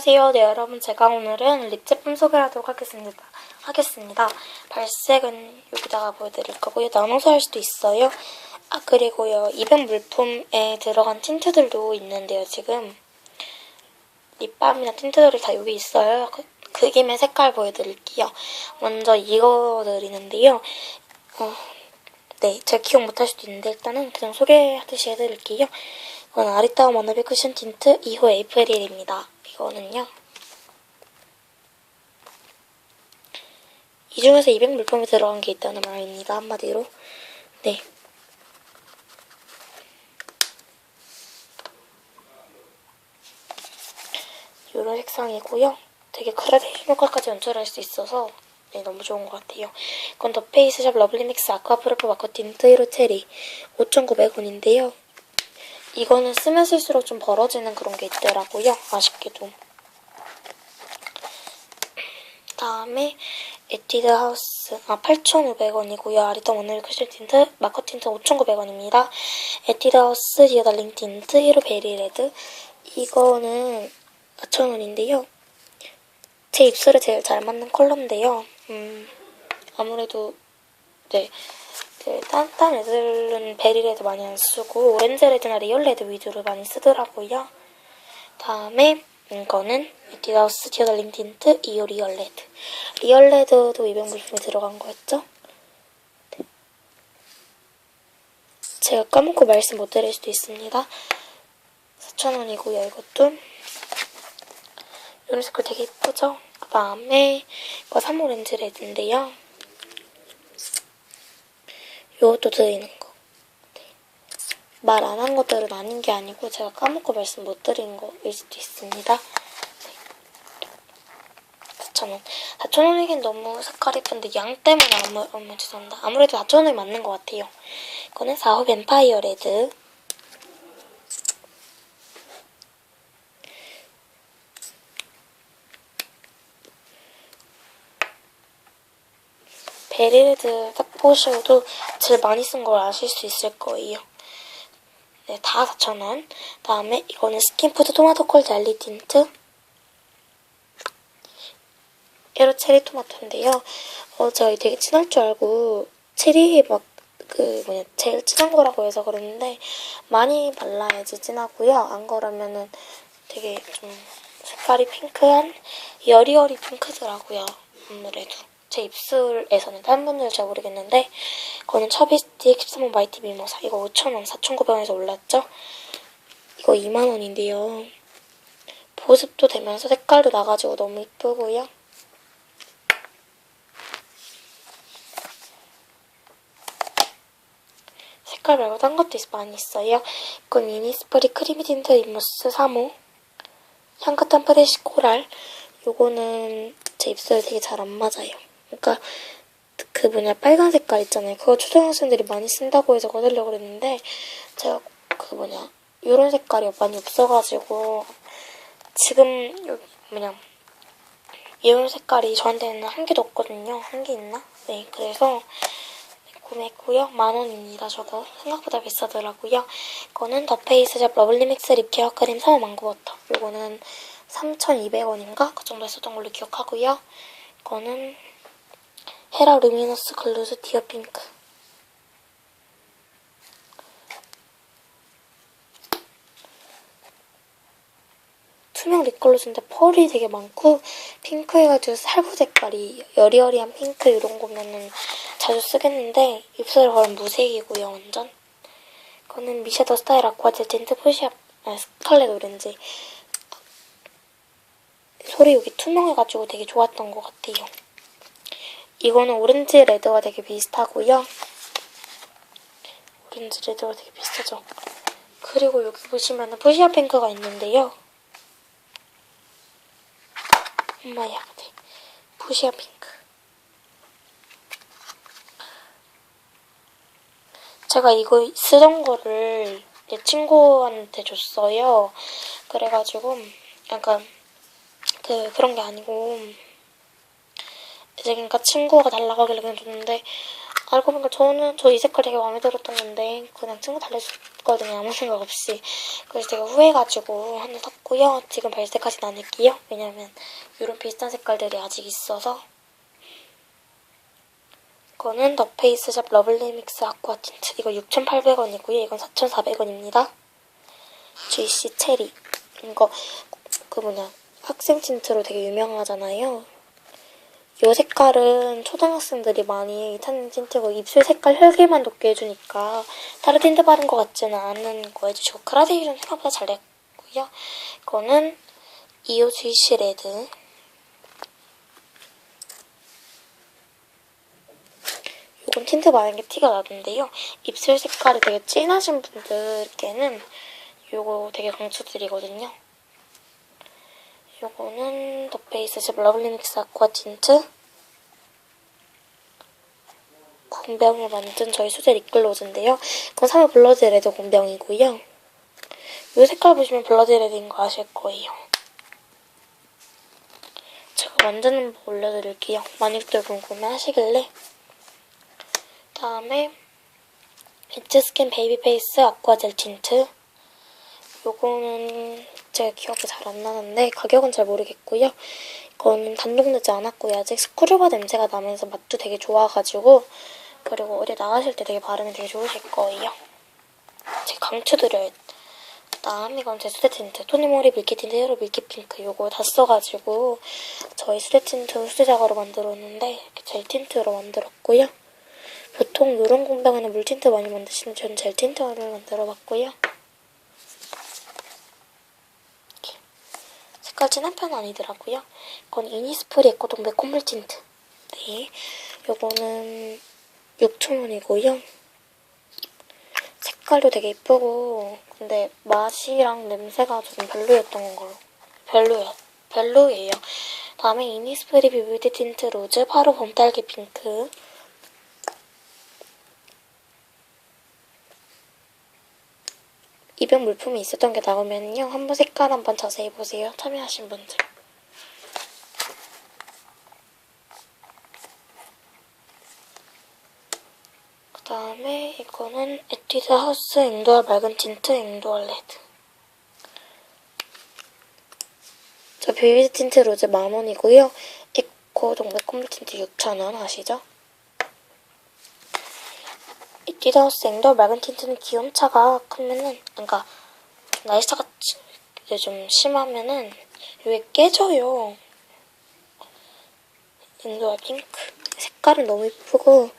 안녕하세요. 네, 여러분. 제가 오늘은 립 제품 소개를 하도록 하겠습니다. 하겠습니다. 발색은 여기다가 보여드릴 거고요. 나눠서 할 수도 있어요. 아, 그리고요. 입은 물품에 들어간 틴트들도 있는데요, 지금. 립밤이나 틴트들이 다 여기 있어요. 그, 그 김에 색깔 보여드릴게요. 먼저 이거 드리는데요. 어, 네, 제가 기억 못할 수도 있는데 일단은 그냥 소개하듯이 해드릴게요. 이건 아리따움 워너비 쿠션 틴트 2호 에이프릴입니다. 이거는요. 이 중에서 200 물품이 들어간 게 있다는 말입니다. 한마디로. 네. 이런 색상이고요. 되게 그라데이션 효과까지 연출할 수 있어서 네, 너무 좋은 것 같아요. 이건 더 페이스샵 러블리믹스 아쿠아 프로포 마커 틴트 1호 체리 5,900원인데요. 이거는 쓰면 쓸수록 좀 벌어지는 그런 게 있더라고요. 아쉽게도. 다음에 에뛰드 하우스 아 8,500원이고요. 아리따 원을 크실 틴트 마커 틴트 5,900원입니다. 에뛰드 하우스 디어 달링 틴트 1호 베리 레드 이거는 4,000원인데요. 제 입술에 제일 잘 맞는 컬러인데요. 음, 아무래도 네. 그, 딴, 딴 애들은 베리레드 많이 안 쓰고, 오렌지레드나 리얼레드 위주로 많이 쓰더라고요. 다음에, 이거는, 에뛰드하우스 디어달링 틴트 2호 리얼레드. 리얼레드도 200물품이 들어간 거였죠? 네. 제가 까먹고 말씀 못 드릴 수도 있습니다. 4,000원이고요, 이것도. 색깔 되게 예쁘죠? 그 다음에, 이거 3호 렌즈 레드인데요. 요것도 드리는 거. 말안 한 것들은 아닌 게 아니고 제가 까먹고 말씀 못 드린 거일 수도 있습니다. 네. 4,000원. 4,000원이긴 너무 색깔 이쁜데 양 때문에 아무, 아무 죄송합니다. 아무래도 4,000원이 맞는 것 같아요. 이거는 4호 뱀파이어 레드. 베리레드 딱 보셔도 제일 많이 쓴 걸 아실 수 있을 거예요. 네, 다 4,000원. 다음에 이거는 스킨푸드 토마토 콜 젤리 틴트. 에로 체리 토마토인데요. 어, 제가 되게 진할 줄 알고 체리 막 그 뭐냐 제일 진한 거라고 해서 그랬는데 많이 발라야지 진하고요. 안 그러면은 되게 좀 색깔이 핑크한 여리여리 핑크더라고요. 아무래도. 제 입술에서는 다른 분들은 잘 모르겠는데 이거는 처비스틱 13호 마이티 미모사 이거 5,000원, 4,900원에서 올랐죠? 이거 2만원인데요. 보습도 되면서 색깔도 나가지고 너무 이쁘고요. 색깔 말고 딴 것도 많이 있어요. 이건 이니스프리 크리미 틴트 립무스 3호 향긋한 프레시 코랄 요거는 제 입술에 되게 잘 안 맞아요. 그러니까 그 뭐냐 빨간 색깔 있잖아요. 그거 초등학생들이 많이 쓴다고 해서 거들려고 그랬는데 제가 그 뭐냐 이런 색깔이 많이 없어가지고 지금 뭐냐 이런 색깔이 저한테는 한 개도 없거든요. 한 개 있나? 네, 그래서 구매했고요. 만 원입니다. 저거 생각보다 비싸더라고요. 이거는 더페이스샵 러블리믹스 립 케어 크림 3호 망고버터. 이거는 3,200원인가? 그 정도 했었던 걸로 기억하고요. 이거는 헤라 루미너스 글루즈 디어 핑크. 투명 립글로즈인데 펄이 되게 많고 핑크해가지고 살구 색깔이 여리여리한 핑크 이런 거면은 자주 쓰겠는데 입술에 바르면 무색이고요 완전. 이거는 미샤더 스타일 아쿠아젤 틴트 푸시업 아, 스칼렛 오렌지. 소리 여기 투명해가지고 되게 좋았던 것 같아요. 이거는 오렌지 레드와 되게 비슷하고요. 오렌지 레드와 되게 비슷하죠. 그리고 여기 보시면 푸시아 핑크가 있는데요. 엄마야, 네. 푸시아 핑크. 제가 이거 쓰던 거를 내 친구한테 줬어요. 그래가지고 약간 그 그런 게 아니고 이제 그러니까 친구가 달라고 하길래 그냥 줬는데 알고 보니까 저는 저 이 색깔 되게 마음에 들었던 건데 그냥 친구 달래줬거든요. 아무 생각 없이. 그래서 제가 후회해가지고 하나 샀고요. 지금 발색하진 않을게요? 왜냐면 이런 비슷한 색깔들이 아직 있어서. 이거는 더 페이스샵 러블리 믹스 아쿠아 틴트. 이거 6,800원이고요. 이건 4,400원입니다. GC 체리 이거. 그 뭐냐. 학생 틴트로 되게 유명하잖아요 이 색깔은 초등학생들이 많이 찾는 틴트고 입술 색깔 혈기만 돋게 해주니까 다른 틴트 바른 것 같지는 않은 거 해주시고 그라데이션 생각보다 잘 됐고요. 이거는 이오 GC 레드 이건 틴트 바른 게 티가 나던데요. 입술 색깔이 되게 진하신 분들께는 이거 되게 강추드리거든요. 요거는 더 페이스샵 러블리 믹스 아쿠아 틴트 공병을 만든 저희 수제 립글로즈인데요. 이건 3호 블러드 레드 공병이고요. 이 색깔 보시면 블러드 레드인 거 아실 거예요. 제가 완전 올려드릴게요. 많이들 궁금해하시길래 다음에 비트스킨 베이비 페이스 아쿠아 젤 틴트 요거는 제가 기억이 잘 안 나는데 가격은 잘 모르겠고요. 이거는 단독 넣지 않았고요. 아직 스크류바 냄새가 나면서 맛도 되게 좋아가지고 그리고 어디 나가실 때 되게 바르면 되게 좋으실 거예요. 제가 강추드려요. 그다음 이건 제 수제 틴트 토니모리 밀키 틴트 헤로 밀키 핑크 요거 다 써가지고 저희 수제 틴트 수제 자가로 만들었는데 이렇게 젤 틴트로 만들었고요. 보통 이런 공병에는 물 틴트 많이 만드시는 전젤 틴트를 만들어봤고요. 색깔 진한 편은 아니더라고요. 이건 이니스프리 에코동 매콤물 틴트. 네, 요거는 6,000원이고요. 색깔도 되게 예쁘고 근데 맛이랑 냄새가 좀 별로였던 걸로 별로요. 별로예요. 다음에 이니스프리 비비드 틴트 로즈 바로 봄딸기 핑크 입용 물품이 있었던 게 나오면요. 한번 색깔 한번 자세히 보세요. 참여하신 분들. 그 다음에 이거는 에뛰드 하우스 앵두얼 맑은 틴트 앵두얼 레드. 저 비비드 틴트 로즈 만원이고요. 에코 동백 콧물 틴트 6,000원 아시죠? 하우스 앵두얼 맑은 틴트는 기온차가 크면은 그러니까 날씨차가 이제 좀 심하면은 이게 깨져요. 앵두얼 핑크. 색깔은 너무 이쁘고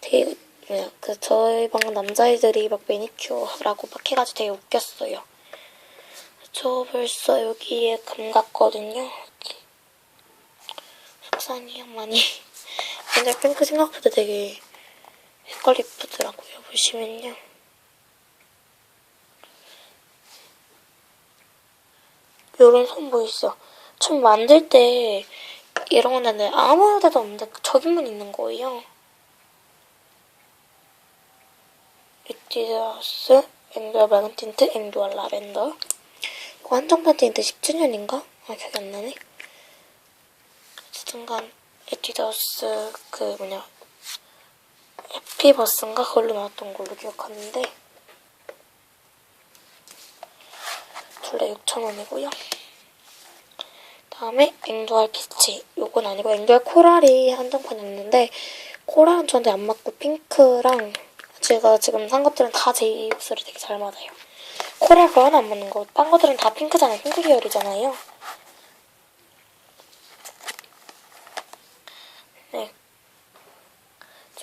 되게 뭐야 그 저희 방 남자애들이 막 매니큐어라고 막 해가지고 되게 웃겼어요. 저 벌써 여기에 감 갔거든요. 속상해요 많이. 근데 핑크 생각보다 되게 색깔 이쁘더라고요. 보시면요. 요런 손 보이시죠? 좀 만들 때 이런 거는 아무 데도 없는데 저기만 있는 거예요. 리티드하우스 앵두얼 맑은 틴트 앵두얼 라벤더 이거 한정판 틴트 10주년인가? 아 기억이 안 나네. 어쨌든간 에뛰드하우스 그 뭐냐 해피버스인가 그걸로 나왔던 걸로 기억하는데 둘 다 6,000원이고요. 다음에 앵두알 피치. 요건 아니고 앵두알 코랄이 한정판이었는데 코랄은 저한테 안 맞고 핑크랑 제가 지금 산 것들은 다제 입술에 되게 잘 맞아요. 코랄 거 하나 안 맞는 거. 딴 것들은 다 핑크잖아요. 핑크 계열이잖아요. 네.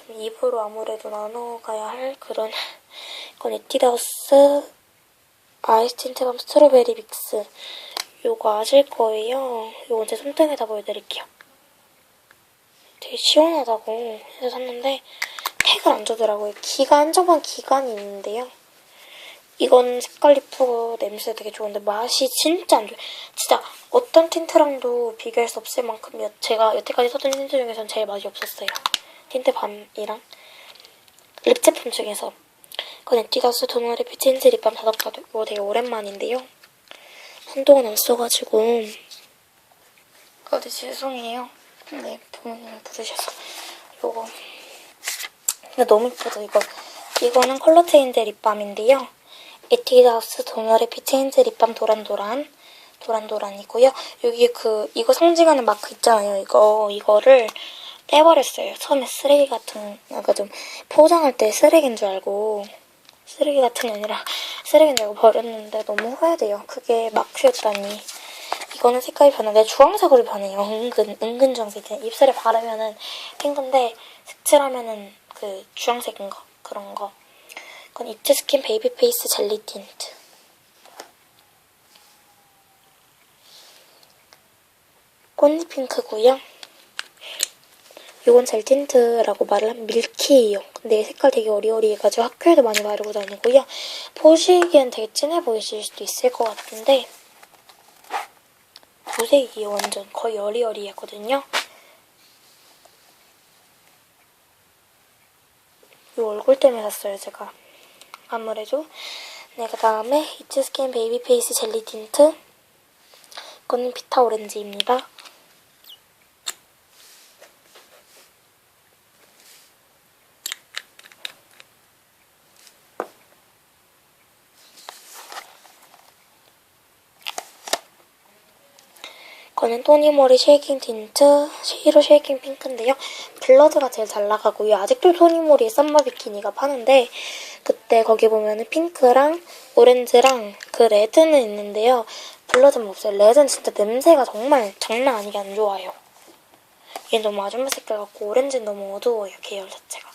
좀 입으로 아무래도 나눠가야 할 그런 이건 에뛰드하우스 아이스 틴트밤 스트로베리 믹스 요거 아실 거예요. 요거 제 손등에다 보여드릴게요. 되게 시원하다고 해서 샀는데 팩을 안 주더라고요. 기간 한정판 기간이 있는데요. 이건 색깔 이쁘고 냄새 되게 좋은데 맛이 진짜 안 좋아요. 진짜 어떤 틴트랑도 비교할 수 없을 만큼 여- 제가 여태까지 썼던 틴트 중에선 제일 맛이 없었어요. 틴트 밤이랑 립 제품 중에서 그건 에뛰드하우스 도너리 뷰티인즈 립밤 다덕다도 이거 되게 오랜만인데요. 한동안 안 써가지고 어디 죄송해요. 네 부모님 부르셔서 요거 근데 너무 예쁘죠, 이거. 이거는 컬러 체인지 립밤인데요. 에뛰드하우스 도너리 피체인지 립밤 도란도란. 도란도란이고요. 여기 그, 이거 상징하는 마크 있잖아요. 이거, 이거를 떼버렸어요. 처음에 쓰레기 같은, 아까 좀 포장할 때 쓰레기인 줄 알고. 쓰레기 같은 게 아니라 쓰레기인 줄 알고 버렸는데 너무 후회돼요. 그게 마크였다니. 이거는 색깔이 변하는데 주황색으로 변해요. 은근, 은근 주황색. 입술에 바르면은 핑크인데 색칠하면은 그 주황색인 거. 그런 거. 이건 이트 스킨 베이비 페이스 젤리 틴트. 꽃잎 핑크고요. 이건 젤 틴트라고 말을 하면 밀키예요. 근데 색깔 되게 어리어리해가지고 학교에도 많이 바르고 다니고요. 보시기엔 되게 진해 보이실 수도 있을 것 같은데 무색이에요 완전 거의 어리어리하거든요. 이 얼굴 때문에 샀어요 제가. 아무래도 네 그 다음에 이츠스킨 베이비 페이스 젤리 틴트 이거는 피타 오렌지입니다. 이 거는 토니모리 쉐이킹 틴트 쉐이로 쉐이킹 핑크인데요. 블러드가 제일 잘 나가고요. 아직도 토니모리 썸머 비키니가 파는데 그때 거기 보면은 핑크랑 오렌지랑 그 레드는 있는데요. 블러드는 없어요. 레드는 진짜 냄새가 정말 장난 아니게 안 좋아요. 얘는 너무 아줌마 색깔 같고 오렌지는 너무 어두워요. 계열 자체가.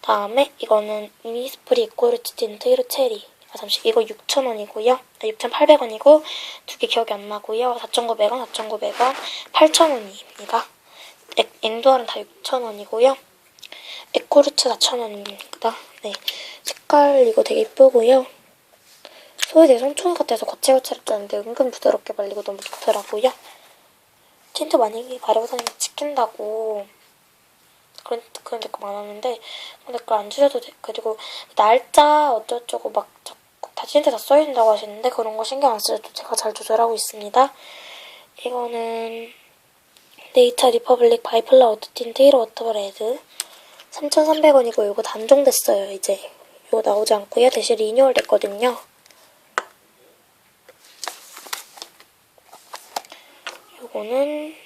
다음에 이거는 이니스프리 이코르치 틴트 1호 체리. 아 잠시 이거 6,000원이고요. 아, 6,800원이고 두 개 기억이 안 나고요. 4,900원, 4,900원, 8,000원입니다. 엔두알은 다 6,000원이고요. 에코르츠 4,000원입니다. 네. 색깔 이거 되게 예쁘고요. 소유대 손총 같아서 거칠거칠하지 않은데 은근 부드럽게 발리고 너무 좋더라고요. 틴트 많이 바르고 다니면 찍힌다고 그런, 그런 댓글 많았는데 그런 댓글 안 주셔도 돼. 그리고 날짜 어쩌고저쩌고 막 다 틴트 다 써있다고 하시는데 그런 거 신경 안 쓰셔도 제가 잘 조절하고 있습니다. 이거는 네이처 리퍼블릭 바이플라 워터 틴트 1호 워터 레드. 3,300원이고 이거 단종됐어요 이제. 이거 나오지 않고요. 대신 리뉴얼 됐거든요. 이거는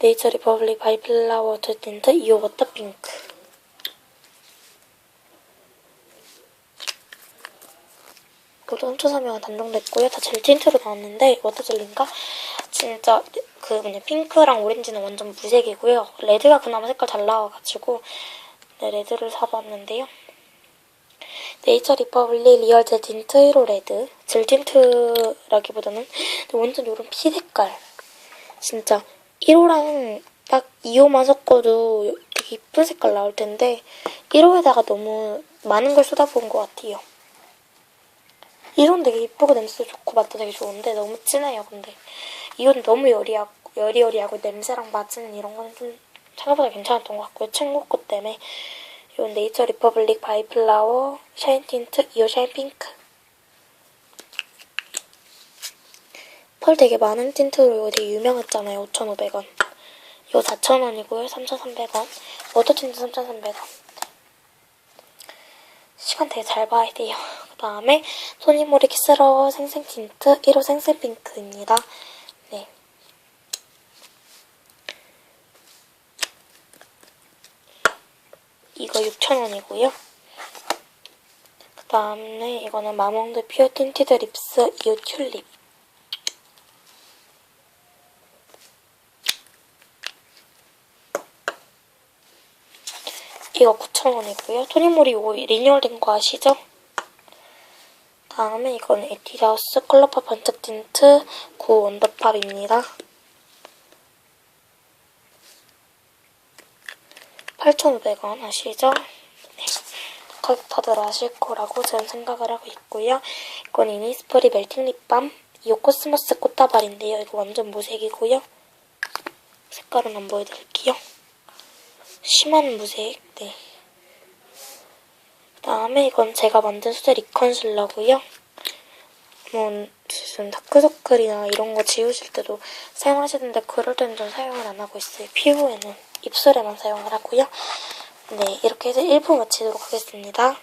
네이처 리퍼블릭 바이플라 워터 틴트 2호 워터 핑크 이것도 3,300원 단종됐고요 다 젤 틴트로 나왔는데 워터 젤리인가? 진짜 그 뭐냐 핑크랑 오렌지는 완전 무색이고요 레드가 그나마 색깔 잘 나와가지고 네, 레드를 사봤는데요. 네이처 리퍼블릭 리얼 젤 틴트 1호 레드. 젤 틴트라기보다는 완전 요런 피 색깔. 진짜 1호랑 딱 2호만 섞어도 되게 이쁜 색깔 나올 텐데 1호에다가 너무 많은 걸 쏟아부은 것 같아요. 1호는 되게 이쁘고 냄새도 좋고 맛도 되게 좋은데 너무 진해요, 근데. 2호는 너무 여리하고, 여리여리하고 냄새랑 맞는 이런 거는 좀 생각보다 괜찮았던 것 같고요. 친구 것 때문에 이건 네이처 리퍼블릭 바이플라워 샤인 틴트 2호 샤인 핑크 펄 되게 많은 틴트로 이거 되게 유명했잖아요. 5,500원 이거 4,000원이고요. 3,300원 워터 틴트 3,300원 시간 되게 잘 봐야 돼요. 그 다음에 토니모리 키스러워 생생 틴트 1호 생생 핑크입니다. 네. 이거 6,000원이고요. 그 다음에 이거는 마몽드 퓨어 틴티드 립스 이오 튤립. 이거 9,000원이고요. 토니모리 이거 리뉴얼 된 거 아시죠? 다음에 이거는 에뛰드하우스 컬러팝 반짝 틴트 9 원더팝입니다. 8,500원 아시죠? 네. 가격 다들 아실 거라고 저는 생각을 하고 있고요. 이건 이니스프리 멜팅 립밤 이 코스모스 꽃다발인데요. 이거 완전 무색이고요. 색깔은 안 보여드릴게요. 심한 무색. 네. 그 다음에 이건 제가 만든 수제 리컨실러고요. 뭐 무슨 다크서클이나 이런 거 지우실 때도 사용하시는데 그럴 때는 전 사용을 안 하고 있어요. 피부에는 입술에만 사용을 하고요. 네, 이렇게 해서 1부 마치도록 하겠습니다.